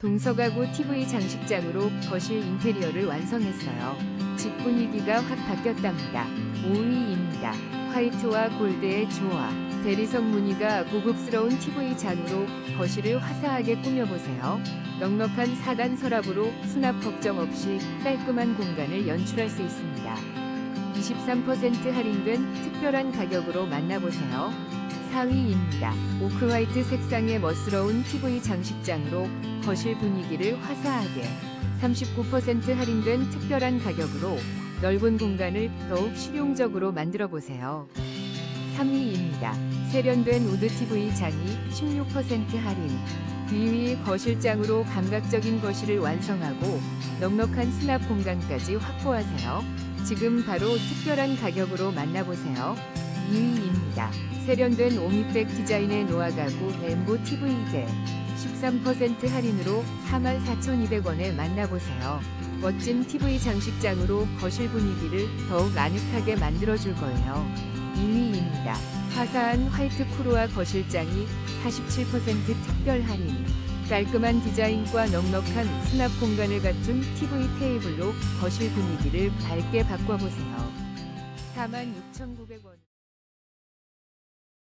동서가구 TV 장식장으로 거실 인테리어를 완성했어요. 집 분위기가 확 바뀌었답니다. 5위입니다. 화이트와 골드의 조화. 대리석 무늬가 고급스러운 TV 장으로 거실을 화사하게 꾸며보세요. 넉넉한 4단 서랍으로 수납 걱정 없이 깔끔한 공간을 연출할 수 있습니다. 23% 할인된 특별한 가격으로 만나보세요. 4위입니다. 오크 화이트 색상의 멋스러운 TV 장식장으로 거실 분위기를 화사하게 39% 할인된 특별한 가격으로 넓은 공간을 더욱 실용적으로 만들어 보세요. 3위입니다. 세련된 우드 TV 장이 16% 할인. 귀위 거실장으로 감각적인 거실을 완성하고 넉넉한 수납 공간까지 확보하세요. 지금 바로 특별한 가격으로 만나보세요. 2위입니다. 세련된 오미백 디자인의 노아 가구 엠보 TV대 13% 할인으로 44,200원에 만나보세요. 멋진 TV 장식장으로 거실 분위기를 더욱 아늑하게 만들어줄 거예요. 1위입니다. 화사한 화이트 쿠로아 거실장이 47% 특별 할인. 깔끔한 디자인과 넉넉한 수납 공간을 갖춘 TV 테이블로 거실 분위기를 밝게 바꿔보세요. 46,900원.